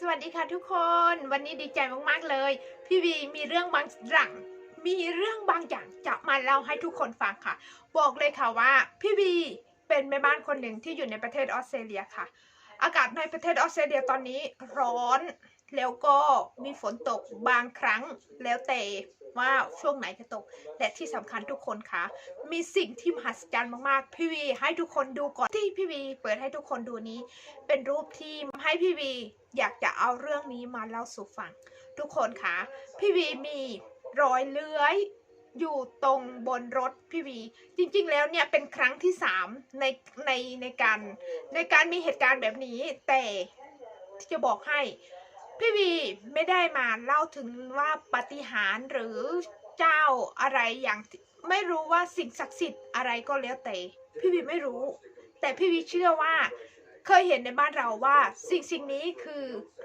สวัสดีค่ะทุกคน วันนี้ดีใจมากๆเลย พี่วีมีเรื่องบางอย่างมีเรื่องบางอย่างจะมาเล่าให้ทุกคนฟังค่ะ บอกเลยค่ะว่า พี่วีเป็นแม่บ้านคนหนึ่งที่อยู่ในประเทศออสเตรเลียค่ะ อากาศในประเทศออสเตรเลียตอนนี้ร้อนแล้วก็มีฝนตกบางครั้งแล้วแต่ ว่าช่วงไหนจะตก และที่สำคัญทุกคนค่ะมีสิ่งที่มหัศจรรย์มากๆพี่วีให้ทุกคนดูก่อนที่พี่วีเปิดให้ทุกคนดูนี้ เป็นรูปที่ให้พี่วีอยากจะเอาเรื่องนี้มาเล่าสู่ฟังทุกคนค่ะพี่วีมีรอยเลื้อยอยู่ตรงบนรถพี่วี จริงๆ แล้วเนี่ยเป็นครั้งที่สามในในในการในการมีเหตุการณ์แบบนี้ แต่ที่จะบอกให้ พี่วีไม่ได้มาเล่าถึงว่าปฏิหารหรือเจ้าอะไรอย่างไม่รู้ว่าสิ่งศักดิ์สิทธิ์อะไรก็แล้วแต่ พี่วีไม่รู้ แต่พี่วีเชื่อว่า เคยเห็นในบ้านเราว่าสิ่งสิ่งนี้คือ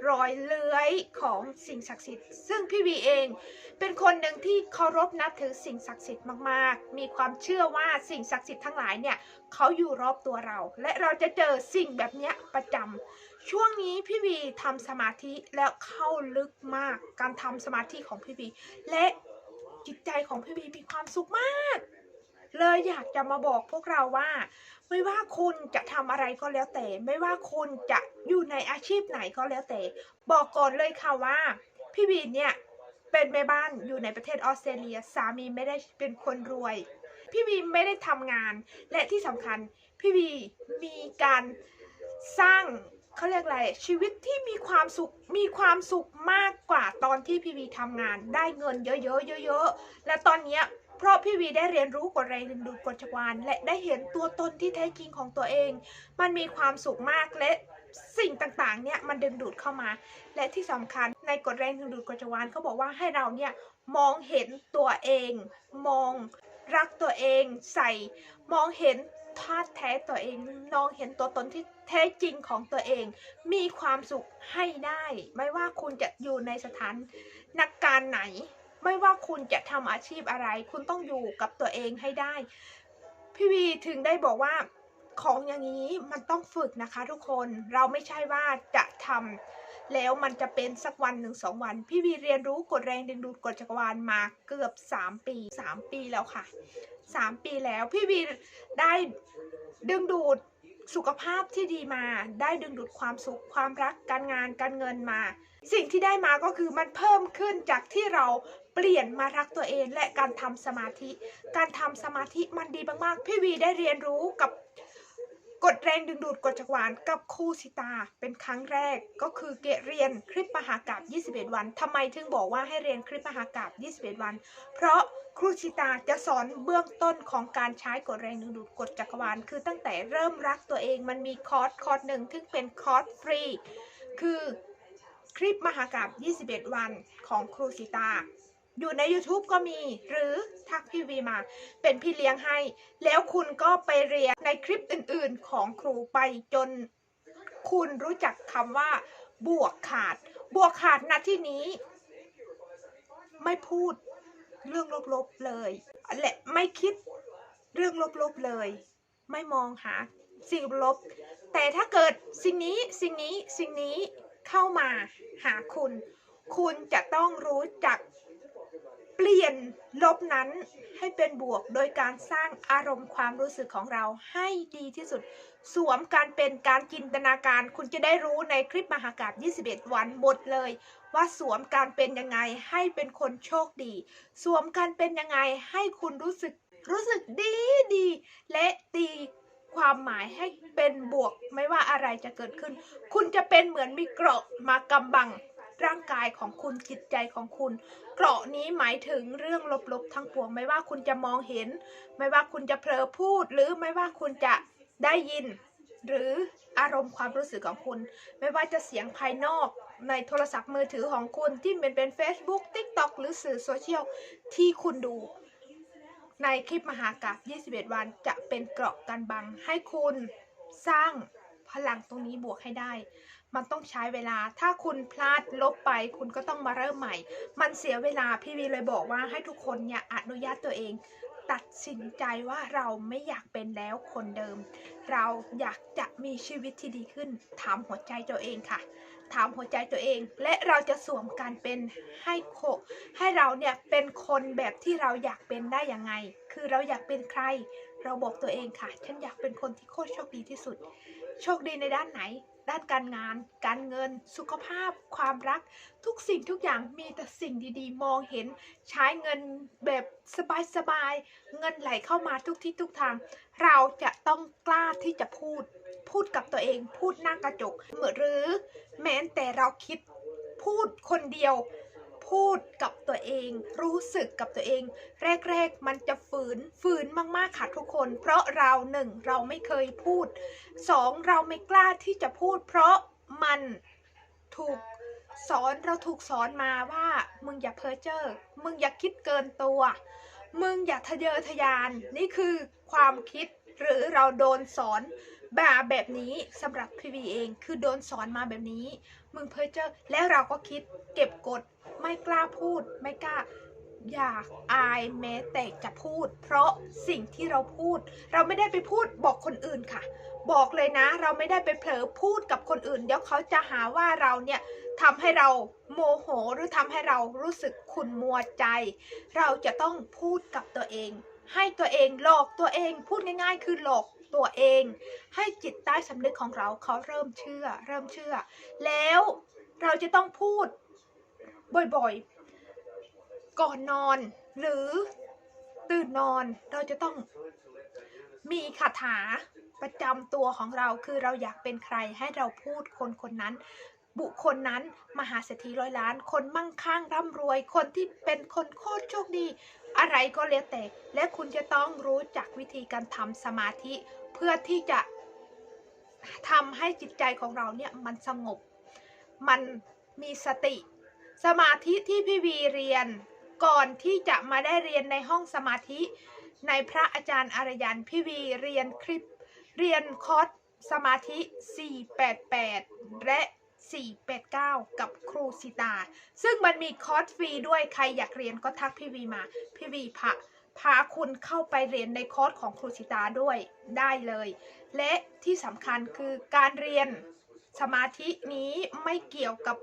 รอยเลื้อยของสิ่งศักดิ์สิทธิ์ ซึ่งพี่วีเอง เป็นคนหนึ่งที่เคารพนับถือสิ่งศักดิ์สิทธิ์มากๆ มีความเชื่อว่าสิ่งศักดิ์สิทธิ์ทั้งหลายเนี่ยเขาอยู่รอบตัวเรา และเราจะเจอสิ่งแบบเนี้ยประจำช่วงนี้พี่วีทำสมาธิแล้วเข้าลึกมากการทำสมาธิของพี่วีและจิตใจของพี่วีมีความสุขมาก เลยอยากจะมาบอกพวกเราว่า ไม่ว่าคุณจะทำอะไรก็แล้วแต่ ไม่ว่าคุณจะอยู่ในอาชีพไหนก็แล้วแต่ บอกก่อนเลยค่ะว่า พี่วีเนี่ยเป็นแม่บ้านอยู่ในประเทศออสเตรเลียสามีไม่ได้เป็นคนรวย พี่วีไม่ได้ทำงาน และที่สำคัญพี่วีมีการสร้างเขาเรียกอะไรชีวิตที่มีความสุขมีความสุขมากกว่าตอนที่พี่วีทำงาน ได้เงินเยอะๆเยอะๆและตอนเนี้ย เพราะพี่วีได้เรียนรู้กฎแรงดึงดูดกฎจักรวาลและได้เห็นตัวตนที่แท้จริงของตัวเอง มันมีความสุขมากและสิ่งต่างๆ เนี่ยมันดึงดูดเข้ามา และที่สำคัญในกฎแรงดึงดูดกฎจักรวาลเขาบอกว่าให้เราเนี่ยมองเห็นตัวเอง มองรักตัวเองใส่ มองเห็นธาตุแท้ตัวเองมองเห็นตัวตนที่แท้จริงของตัวเอง มีความสุขให้ได้ ไม่ว่าคุณจะอยู่ในสถานนักการไหน ไม่ว่าคุณจะทำอาชีพอะไร คุณต้องอยู่กับตัวเองให้ได้ พี่วีถึงได้บอกว่าของอย่างนี้มันต้องฝึกนะคะทุกคนเราไม่ใช่ว่าจะทำแล้วมันจะเป็นสักวันหนึ่งสองวัน พี่วีเรียนรู้กฎแรงดึงดูดกฎจักรวาลมาเกือบสามปีสามปีแล้วค่ะสามปีแล้วพี่วีได้ดึงดูด สุขภาพที่ดีมา ได้ดึงดูดความสุข ความรัก การงาน การเงินมา สิ่งที่ได้มาก็คือมันเพิ่มขึ้นจากที่เราเปลี่ยนมารักตัวเองและการทำสมาธิ การทำสมาธิมันดีมากๆ พี่วีได้เรียนรู้กับ กฎแรงดึงดูดกฎจักรวาลกับครูสิตาเป็นครั้งแรกก็คือเกเรียนคลิปมหากาบ21 วันทำไมถึงบอกว่าให้เรียนคลิปมหากาบ21 วัน เพราะครูชิตาจะสอนเบื้องต้นของการใช้กฎแรงดึงดูดกฎจักรวาล คือตั้งแต่เริ่มรักตัวเองมันมีคอร์สคอร์สหนึ่งที่เป็นคอร์สฟรีคือคลิปมหากาบ21 วันของครูสิตา อยู่ใน YouTube ก็มีหรือทักพี่วีมา เป็นพี่เลี้ยงให้ แล้วคุณก็ไปเรียนในคลิปอื่นๆของครูไปจนคุณรู้จักคำว่า บวกขาด บวกขาดณที่นี้ ไม่พูดเรื่องลบๆเลยและไม่คิดเรื่องลบๆเลย ไม่มองหาสิ่งลบ แต่ถ้าเกิดสิ่งนี้สิ่งนี้สิ่งนี้เข้ามาหาคุณ คุณจะต้องรู้จัก เปลี่ยนลบนั้นให้เป็นบวกโดยการสร้างอารมณ์ความรู้สึกของเราให้ดีที่สุด สวมการเป็นการจินตนาการ คุณจะได้รู้ในคลิปมหากาบ21 วันหมดเลย ว่าสวมการเป็นยังไงให้เป็นคนโชคดี สวมการเป็นยังไงให้คุณรู้สึกรู้สึกดีดี และตีความหมายให้เป็นบวก ไม่ว่าอะไรจะเกิดขึ้น คุณจะเป็นเหมือนมีเกราะมากำบัง ร่างกายของคุณจิตใจของคุณ เกราะนี้หมายถึงเรื่องลบๆทั้งปวง ไม่ว่าคุณจะมองเห็น ไม่ว่าคุณจะเผลอพูด หรือไม่ว่าคุณจะได้ยิน หรืออารมณ์ความรู้สึกของคุณ ไม่ว่าจะเสียงภายนอกในโทรศัพท์มือถือของคุณที่เป็นเป็น Facebook TikTok หรือสื่อโซเชียลที่คุณดู ในคลิปมหากาบ21 วันจะเป็นเกราะกันบังให้คุณสร้างพลังตรงนี้บวกให้ได้ มันต้องใช้เวลา ถ้าคุณพลาดลบไป คุณก็ต้องมาเริ่มใหม่ มันเสียเวลาพี่วีเลยบอกว่าให้ทุกคนเนี่ยอนุญาตตัวเอง ตัดสินใจว่าเราไม่อยากเป็นแล้วคนเดิม เราอยากจะมีชีวิตที่ดีขึ้น ถามหัวใจตัวเองค่ะ ถามหัวใจตัวเอง และเราจะสวมการเป็นให้โคให้เราเนี่ยเป็นคนแบบที่เราอยากเป็นได้ยังไง คือเราอยากเป็นใคร เราบอกตัวเองค่ะ ฉันอยากเป็นคนที่โคตรโชคดีที่สุด โชคดีในด้านไหน ด้านการงาน การเงิน สุขภาพ ความรัก ทุกสิ่งทุกอย่างมีแต่สิ่งดีๆ มองเห็น ใช้เงินแบบสบายๆ เงินไหลเข้ามาทุกที่ทุกทาง เราจะต้องกล้าที่จะพูด พูดกับตัวเอง พูดหน้ากระจกเหมือหรือแม้แต่เราคิดพูดคนเดียว พูดกับตัวเอง รู้สึกกับตัวเอง แรกๆ มันจะฝืนฝืนมากๆค่ะทุกคน เพราะเราหนึ่งเราไม่เคยพูดสองเราไม่กล้าที่จะพูด เพราะมันถูกสอนเราถูกสอนมาว่า มึงอย่าเพ้อเจ้อมึงอย่าคิดเกินตัว มึงอย่าทะเยอทะยาน นี่คือความคิดหรือเราโดนสอนมาแบบนี้สำหรับพี่วีเองคือโดนสอนมาแบบนี้ มึงเพ้อเจ้อแล้วเราก็คิดเก็บกด ไม่กล้าพูด ไม่กล้าอยากอายแม้แต่จะพูด เพราะสิ่งที่เราพูด เราไม่ได้ไปพูดบอกคนอื่นค่ะ บอกเลยนะ เราไม่ได้ไปเผลอพูดกับคนอื่น เดี๋ยวเขาจะหาว่าเราเนี่ยทำให้เราโมโหหรือทำให้เรารู้สึกขุ่นมัวใจ เราจะต้องพูดกับตัวเอง ให้ตัวเองหลอกตัวเอง พูดง่าย ๆ คือหลอกตัวเอง ให้จิตใต้สำนึกของเราเขาเริ่มเชื่อ เริ่มเชื่อ แล้วเราจะต้องพูด บ่อยๆ ก่อนนอนหรือตื่นนอนเราจะต้องมีคาถาประจำตัวของเราคือเราอยากเป็นใครให้เราพูดคนคนนั้น บุคคลนั้นมหาเศรษฐีร้อยล้าน คนมั่งคั่งร่ำรวย คนที่เป็นคนโคตรโชคดี อะไรก็แล้วแต่ และคุณจะต้องรู้จักวิธีการทำสมาธิ เพื่อที่จะทำให้จิตใจของเราเนี่ยมันสงบ มันมีสติ สมาธิที่พี่วีเรียนก่อนที่จะมาได้เรียนในห้องสมาธิในพระอาจารย์อารยันพี่วีเรียนคลิป เรียนคอร์สสมาธิ 488 และ 489 กับครูสิตา ซึ่งมันมีคอร์สฟรีด้วยใครอยากเรียนก็ทักพี่วีมา พี่วีพาพาคุณเข้าไปเรียนในคอร์สของครูสิตาด้วยได้เลย และที่สำคัญคือการเรียนสมาธินี้ไม่เกี่ยวกับ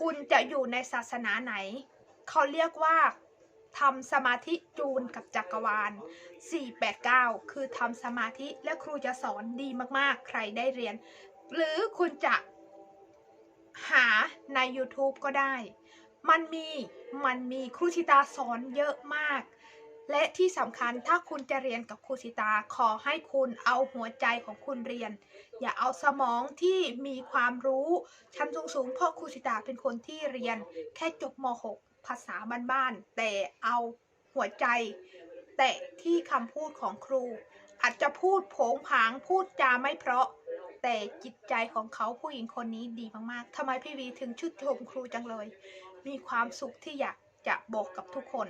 คุณจะอยู่ในศาสนาไหน เขาเรียกว่าทำสมาธิจูนกับจักรวาล 489 คือทำสมาธิและครูจะสอนดีมากๆ ใครได้เรียน หรือคุณจะหาใน YouTube ก็ได้ มันมี มันมีครูชิตาสอนเยอะมาก และที่สำคัญถ้าคุณจะเรียนกับครูสิตาขอให้คุณเอาหัวใจของคุณเรียน อย่าเอาสมองที่มีความรู้ชั้นสูงๆเพราะครูสิตาเป็นคนที่เรียน แค่จบม .6 ภาษาบ้านๆแต่เอาหัวใจ แต่ที่คำพูดของครู อาจจะพูดโผงผางพูดจาไม่เพราะ แต่จิตใจของเขาผู้หญิงคนนี้ดีมากๆทำไมพี่วีถึงชื่นชมครูจังเลย มีความสุขที่อยากจะบอกกับทุกคน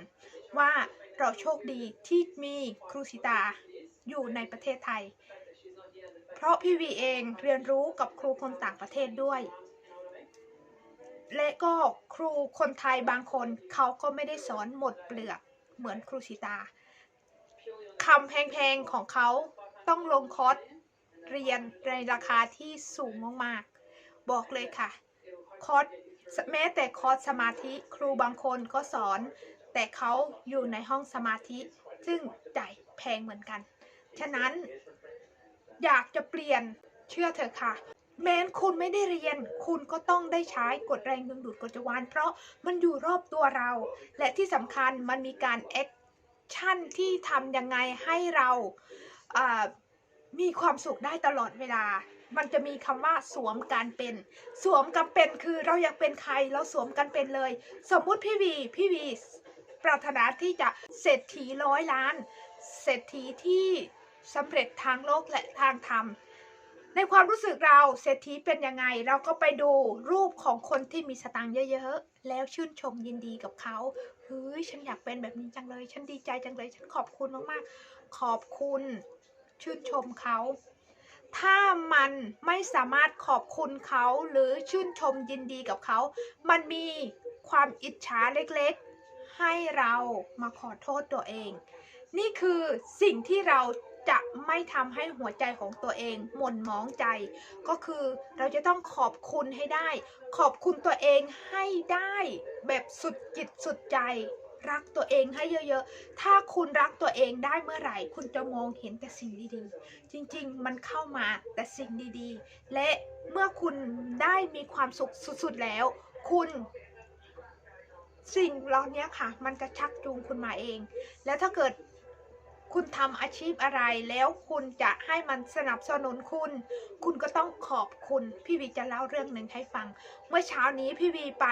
ว่า เราโชคดีที่มีครูสิตาอยู่ในประเทศไทย เพราะพี่วีเองเรียนรู้กับครูคนต่างประเทศด้วย และก็ครูคนไทยบางคนเขาก็ไม่ได้สอนหมดเปลือกเหมือนครูสิตาคำแพงๆของเขาต้องลงคอร์สเรียนในราคาที่สูงมากๆ บอกเลยค่ะ คอร์สแม้แต่คอร์สสมาธิครูบางคนก็สอน แต่เขาอยู่ในห้องสมาธิ ซึ่งจ่ายแพงเหมือนกัน ฉะนั้น อยากจะเปลี่ยนเชื่อเถอะค่ะ แม้นคุณไม่ได้เรียน คุณก็ต้องได้ใช้กฎแรงดึงดูดกฎจักรวาลเพราะมันอยู่รอบตัวเรา และที่สำคัญมันมีการแอคชั่นที่ทำยังไงให้เราอ่ามีความสุขได้ตลอดเวลา มันจะมีคำว่าสวมการเป็น สวมกันเป็นคือเราอยากเป็นใครเราสวมกันเป็นเลย สมมุติพี่วี พี่วี ปรารถนาที่จะเศรษฐีร้อยล้าน เศรษฐีที่สำเร็จทางโลกและทางธรรม ในความรู้สึกเราเศรษฐีเป็นยังไง เราก็ไปดูรูปของคนที่มีสตางค์เยอะๆ แล้วชื่นชมยินดีกับเขาเฮ้ยฉันอยากเป็นแบบนี้จังเลย ฉันดีใจจังเลย ฉันขอบคุณมากๆ ขอบคุณชื่นชมเขา ถ้ามันไม่สามารถขอบคุณเขาหรือชื่นชมยินดีกับเขา มันมีความอิจฉาเล็ก ให้เรามาขอโทษตัวเอง นี่คือสิ่งที่เราจะไม่ทำให้หัวใจของตัวเอง หม่นหมองใจ ก็คือเราจะต้องขอบคุณให้ได้ ขอบคุณตัวเองให้ได้แบบสุดจิตสุดใจ รักตัวเองให้เยอะๆ ถ้าคุณรักตัวเองได้เมื่อไหร่ คุณจะมองเห็นแต่สิ่งดีๆ จริงๆ มันเข้ามาแต่สิ่งดีๆ และเมื่อคุณได้มีความสุขสุดๆแล้ว คุณ สิ่งเหล่านี้ค่ะ มันจะชักจูงคุณมาเอง แล้วถ้าเกิดคุณทำอาชีพอะไรแล้วคุณจะให้มันสนับสนุนคุณ คุณก็ต้องขอบคุณ พี่วีจะเล่าเรื่องหนึ่งให้ฟัง เมื่อเช้านี้พี่วีไป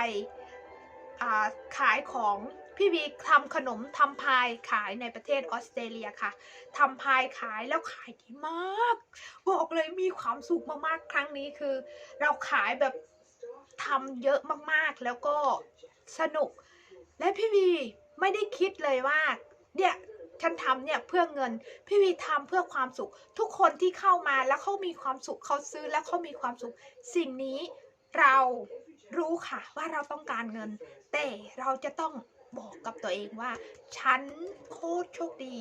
ขายของพี่วีทำขนมทำพายขายในประเทศออสเตรเลียค่ะทำพายขายแล้วขายดีมาก บอกเลยมีความสุขมากๆครั้งนี้คือ เราขายแบบทำเยอะมากๆแล้วก็สนุก และพี่วีไม่ได้คิดเลยว่าเนี่ยฉันทำเนี่ยเพื่อเงิน พี่วีทำเพื่อความสุข ทุกคนที่เข้ามาแล้วเขามีความสุขเขาซื้อแล้วเขามีความสุข สิ่งนี้เรารู้ค่ะว่าเราต้องการเงิน แต่เราจะต้องบอกกับตัวเองว่า ฉันโคตรโชคดี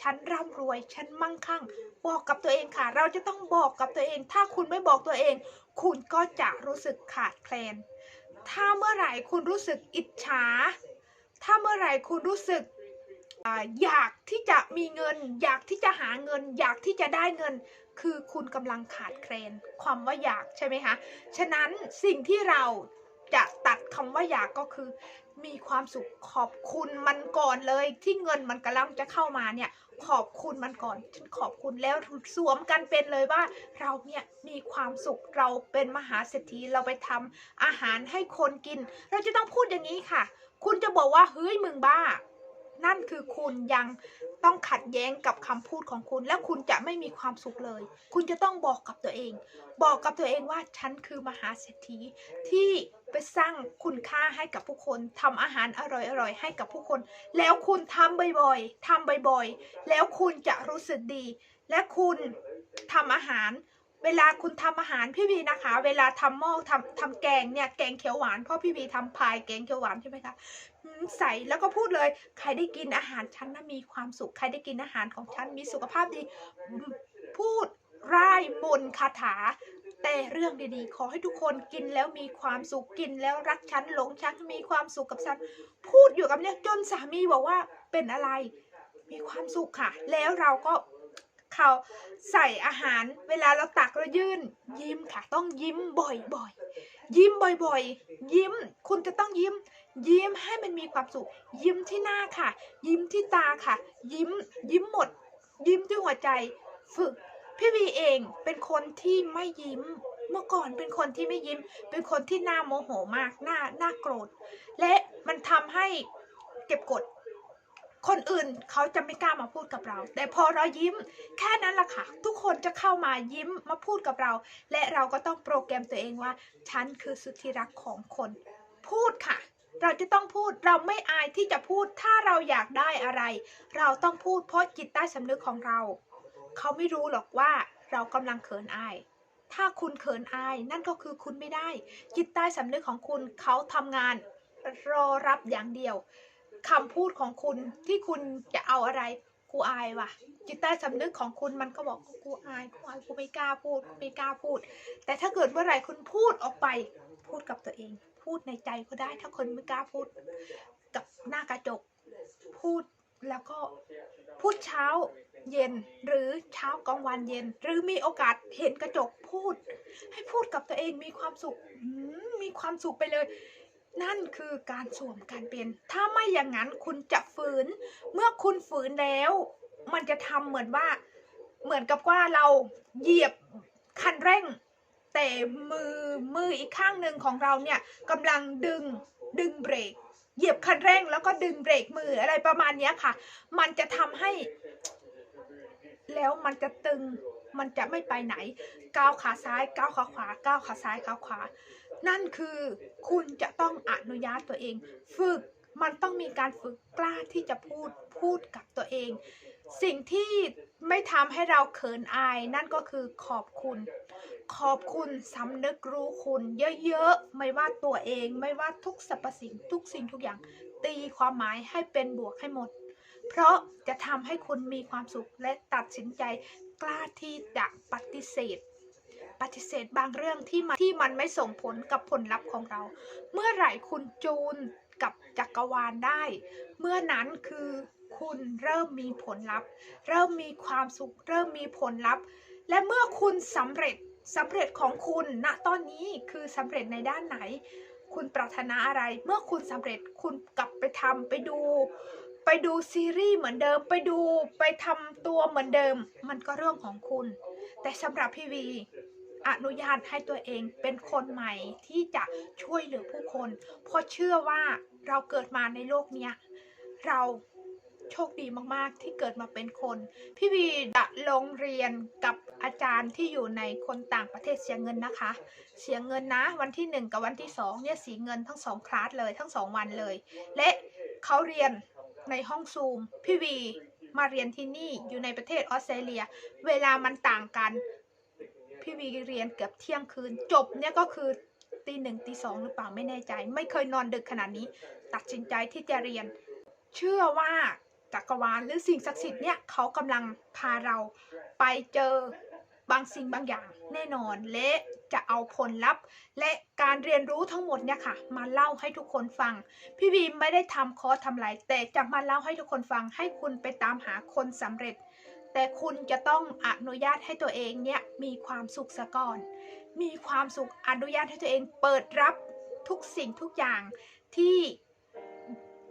ฉันร่ำรวย ฉันมั่งคั่ง บอกกับตัวเองค่ะ เราจะต้องบอกกับตัวเอง ถ้าคุณไม่บอกตัวเอง คุณก็จะรู้สึกขาดแคลน ถ้าเมื่อไหร่คุณรู้สึกอิจฉา ถ้าเมื่อไหร่คุณรู้สึกอยากที่จะมีเงิน อยากที่จะหาเงิน อยากที่จะได้เงิน คือคุณกำลังขาดแคลนความว่าอยากใช่ไหมคะ ฉะนั้นสิ่งที่เราจะ คำว่าอยากก็คือ มีความสุขขอบคุณมันก่อนเลย ที่เงินมันกำลังจะเข้ามาเนี่ย ขอบคุณมันก่อนฉันขอบคุณแล้วสวมกันเป็นเลยว่า เราเนี่ยมีความสุขเราเป็นมหาเศรษฐีเราไปทำอาหารให้คนกิน เราจะต้องพูดอย่างนี้ค่ะ คุณจะบอกว่าเฮ้ยมึงบ้า นั่นคือคุณยังต้องขัดแย้งกับคำพูดของคุณ แล้วคุณจะไม่มีความสุขเลย คุณจะต้องบอกกับตัวเอง บอกกับตัวเองว่าฉันคือมหาเศรษฐีที่ไปสร้างคุณค่าให้กับผู้คนทำอาหารอร่อยๆให้กับผู้คน แล้วคุณทำบ่อยๆทำบ่อยๆ แล้วคุณจะรู้สึกดี และคุณทำอาหาร เวลาคุณทำอาหารพี่วีนะคะ เวลาทำหม้อทำทำแกงเนี่ยแกงเขียวหวานเพราะพี่วีทำพายแกงเขียวหวานใช่ไหมคะใส่แล้วก็พูดเลย ใครได้กินอาหารฉันนะมีความสุข ใครได้กินอาหารของฉันมีสุขภาพดี พูดร่ายมนคาถา แต่เรื่องดีๆ ขอให้ทุกคนกินแล้วมีความสุขกินแล้วรักฉันหลงฉันมีความสุขกับฉัน พูดอยู่กับเนี่ยจนสามีบอกว่าเป็นอะไร มีความสุขค่ะ แล้วเราก็ เขาใส่อาหารเวลาเราตักเรายื่น ยิ้มค่ะ ต้องยิ้มบ่อยๆ ยิ้มบ่อยๆ ยิ้ม คุณจะต้องยิ้ม ยิ้มให้มันมีความสุข ยิ้มที่หน้าค่ะ ยิ้มที่ตาค่ะ ยิ้ม ยิ้มหมด ยิ้มที่หัวใจ ฝึก พี่วีเองเป็นคนที่ไม่ยิ้มเมื่อก่อนเป็นคนที่ไม่ยิ้ม เป็นคนที่หน้าโมโหมาก หน้า หน้าโกรธ และมันทำให้เก็บกด คนอื่นเขาจะไม่กล้ามาพูดกับเรา แต่พอเรายิ้ม แค่นั้นแหละค่ะ ทุกคนจะเข้ามายิ้มมาพูดกับเรา และเราก็ต้องโปรแกรมตัวเองว่า ฉันคือสุดที่รักของคน พูดค่ะ เราจะต้องพูดเราไม่อายที่จะพูดถ้าเราอยากได้อะไร เราต้องพูดเพราะจิตใต้สำนึกของเรา เขาไม่รู้หรอกว่าเรากำลังเขินอาย ถ้าคุณเขินอายนั่นก็คือคุณไม่ได้ จิตใต้สำนึกของคุณเขาทำงานรอรับอย่างเดียว คำพูดของคุณที่คุณจะเอาอะไรกูอายว่ะ จิตใต้สำนึกของคุณมันก็บอกกูอายกูอายกูไม่กล้าพูดกูไม่กล้าพูด แต่ถ้าเกิดเมื่อไหร่คุณพูดออกไป พูดกับตัวเอง พูดในใจก็ได้ ถ้าคนไม่กล้าพูด กับหน้ากระจก พูดแล้วก็พูดเช้าเย็นหรือเช้ากลางวันเย็น หรือมีโอกาสเห็นกระจกพูด ให้พูดกับตัวเองมีความสุขมีความสุขไปเลย นั่นคือการสวมการเป็น ถ้าไม่อย่างนั้นคุณจะฝืน เมื่อคุณฝืนแล้ว มันจะทำเหมือนว่า เหมือนกับว่าเราเหยียบคันเร่ง แต่มือมืออีกข้างหนึ่งของเราเนี่ยกำลังดึงดึงเบรก เหยียบคันเร่ง แล้วก็ดึงเบรกมืออะไรประมาณเนี้ยค่ะ มันจะทำให้ แล้วมันจะตึง มันจะไม่ไปไหน ก้าวขาซ้าย ก้าวขาขวา ก้าวขาซ้ายก้าวขวา นั่นคือคุณจะต้องอนุญาตตัวเอง ฝึกมันต้องมีการฝึกกล้าที่จะพูดพูดกับตัวเอง สิ่งที่ไม่ทำให้เราเขินอาย นั่นก็คือขอบคุณ ขอบคุณสำนึกรู้คุณเยอะๆ ไม่ว่าตัวเองไม่ว่าทุกสรรพสิ่งทุกสิ่งทุกอย่าง ตีความหมายให้เป็นบวกให้หมด เพราะจะทำให้คุณมีความสุขและตัดสินใจกล้าที่จะปฏิเสธ ปฏิเสธบางเรื่องที่มันที่มันไม่ส่งผลกับผลลัพธ์ของเรา เมื่อไหร่คุณจูนกับจักรวาลได้ เมื่อนั้นคือคุณเริ่มมีผลลัพธ์ เริ่มมีความสุข เริ่มมีผลลัพธ์ และเมื่อคุณสำเร็จสำเร็จของคุณณตอนนี้คือสำเร็จในด้านไหน คุณปรารถนาอะไร เมื่อคุณสำเร็จคุณกลับไปทำไปดู ไปดูซีรีส์เหมือนเดิม ไปดูไปทำตัวเหมือนเดิม มันก็เรื่องของคุณ แต่สำหรับพี่วี อนุญาตให้ตัวเองเป็นคนใหม่ที่จะช่วยเหลือผู้คน เพราะเชื่อว่าเราเกิดมาในโลกเนี้ยเราโชคดีมากๆ ที่เกิดมาเป็นคน พี่วีจะลงเรียนกับอาจารย์ที่อยู่ในคนต่างประเทศเสียเงินนะคะ เสียเงินนะ วันที่หนึ่งกับวันที่สองเนี่ยเสียเงินทั้งสองคลาสเลยทั้งสองวันเลย และเขาเรียนในห้องซูม พี่วีมาเรียนที่นี่อยู่ในประเทศออสเตรเลีย เวลามันต่างกัน พี่วีเรียนเกือบเที่ยงคืน จบเนี่ยก็คือตีหนึ่งตีสองหรือเปล่าไม่แน่ใจ ไม่เคยนอนดึกขนาดนี้ ตัดสินใจที่จะเรียน เชื่อว่าจักรวาลหรือสิ่งศักดิ์สิทธิ์เนี่ยเขากำลังพาเราไปเจอบางสิ่งบางอย่างแน่นอนและจะเอาผลลัพธ์ และการเรียนรู้ทั้งหมดเนี่ยค่ะ มาเล่าให้ทุกคนฟัง พี่วีไม่ได้ทำคอร์สทำไรแต่จะมาเล่าให้ทุกคนฟังให้คุณไปตามหาคนสำเร็จ แต่คุณจะต้องอนุญาตให้ตัวเองเนี่ยมีความสุขซะก่อน มีความสุขอนุญาตให้ตัวเองเปิดรับทุกสิ่งทุกอย่างที่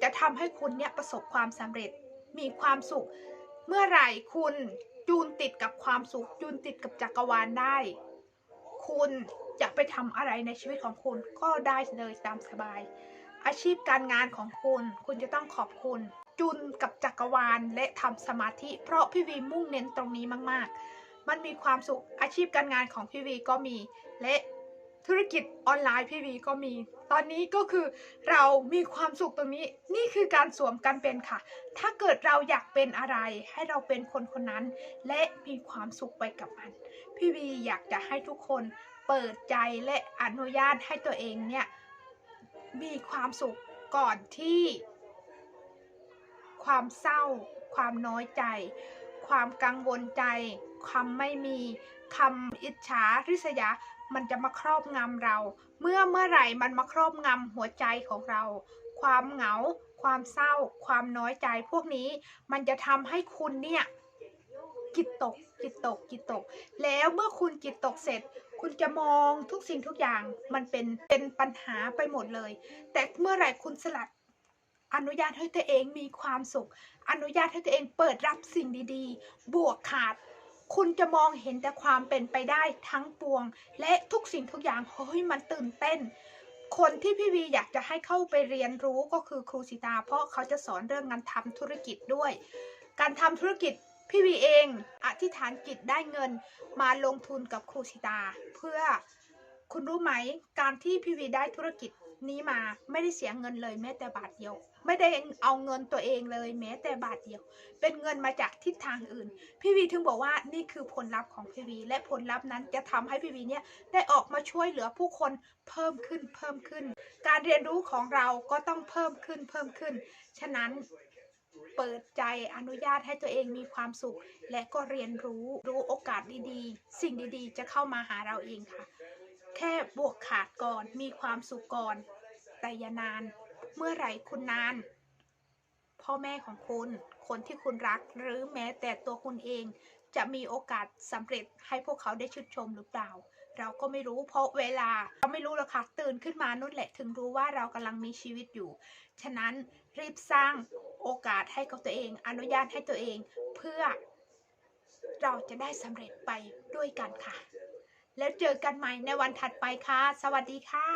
จะทำให้คุณเนี่ยประสบความสำเร็จ มีความสุข เมื่อไหร่คุณจูนติดกับความสุขจูนติดกับจักรวาลได้ คุณจะไปทำอะไรในชีวิตของคุณก็ได้เลยตามสบาย อาชีพการงานของคุณ คุณจะต้องขอบคุณ จุนกับจักรวาลและทำสมาธิ เพราะพี่วีมุ่งเน้นตรงนี้มากๆ มันมีความสุขอาชีพการงานของพี่วีก็มี และธุรกิจออนไลน์พี่วีก็มี ตอนนี้ก็คือเรามีความสุขตรงนี้ นี่คือการสวมกันเป็นค่ะ ถ้าเกิดเราอยากเป็นอะไรให้เราเป็นคนคนนั้น และมีความสุขไปกับมัน พี่วีอยากจะให้ทุกคนเปิดใจและอนุญาตให้ตัวเองเนี่ยมีความสุขก่อนที่ ความเศร้า ความน้อยใจ ความกังวลใจ ความไม่มีคำอิจฉาริษยา มันจะมาครอบงำเรา เมื่อเมื่อไหร่มันมาครอบงำหัวใจของเรา ความเหงา ความเศร้า ความน้อยใจพวกนี้ มันจะทำให้คุณเนี่ยจิตตก จิตตก จิตตก แล้วเมื่อคุณจิตตกเสร็จ คุณจะมองทุกสิ่งทุกอย่าง มันเป็น เป็นปัญหาไปหมดเลย แต่เมื่อไหร่คุณสลัด อนุญาตให้ตัวเองมีความสุข อนุญาตให้ตัวเองเปิดรับสิ่งดีๆ บวกขาด คุณจะมองเห็นแต่ความเป็นไปได้ทั้งปวง และทุกสิ่งทุกอย่างเฮ้ยมันตื่นเต้น คนที่พี่วีอยากจะให้เข้าไปเรียนรู้ก็คือครูสิตา เพราะเขาจะสอนเรื่องการทำธุรกิจด้วย การทำธุรกิจพี่วีเองอธิษฐานจิตได้เงินมาลงทุนกับครูสิตา เพื่อคุณรู้ไหมการที่พี่วีได้ธุรกิจนี้มาไม่ได้เสียเงินเลยแม้แต่บาทเดียวไม่ได้เอาเงินตัวเองเลยแม้แต่บาทเดียว เป็นเงินมาจากทิศทางอื่น พี่วีถึงบอกว่านี่คือผลลัพธ์ของพี่วี และผลลัพธ์นั้นจะทำให้พี่วีเนี่ยได้ออกมาช่วยเหลือผู้คนเพิ่มขึ้นเพิ่มขึ้น การเรียนรู้ของเราก็ต้องเพิ่มขึ้นเพิ่มขึ้น ฉะนั้นเปิดใจอนุญาตให้ตัวเองมีความสุข และก็เรียนรู้รู้โอกาสดีๆ สิ่งดีๆ จะเข้ามาหาเราเองค่ะ แค่บวกขาดก่อนมีความสุขก่อนแต่อย่านาน เมื่อไหร่คุณนาน พ่อแม่ของคุณ คนที่คุณรักหรือแม้แต่ตัวคุณเอง จะมีโอกาสสำเร็จให้พวกเขาได้ชื่นชมหรือเปล่า เราก็ไม่รู้เพราะเวลา เราไม่รู้หรอกค่ะตื่นขึ้นมานู่นแหละ ถึงรู้ว่าเรากำลังมีชีวิตอยู่ ฉะนั้นรีบสร้างโอกาสให้กับตัวเอง อนุญาตให้ตัวเอง เพื่อเราจะได้สำเร็จไปด้วยกันค่ะ แล้วเจอกันใหม่ในวันถัดไปค่ะ สวัสดีค่ะ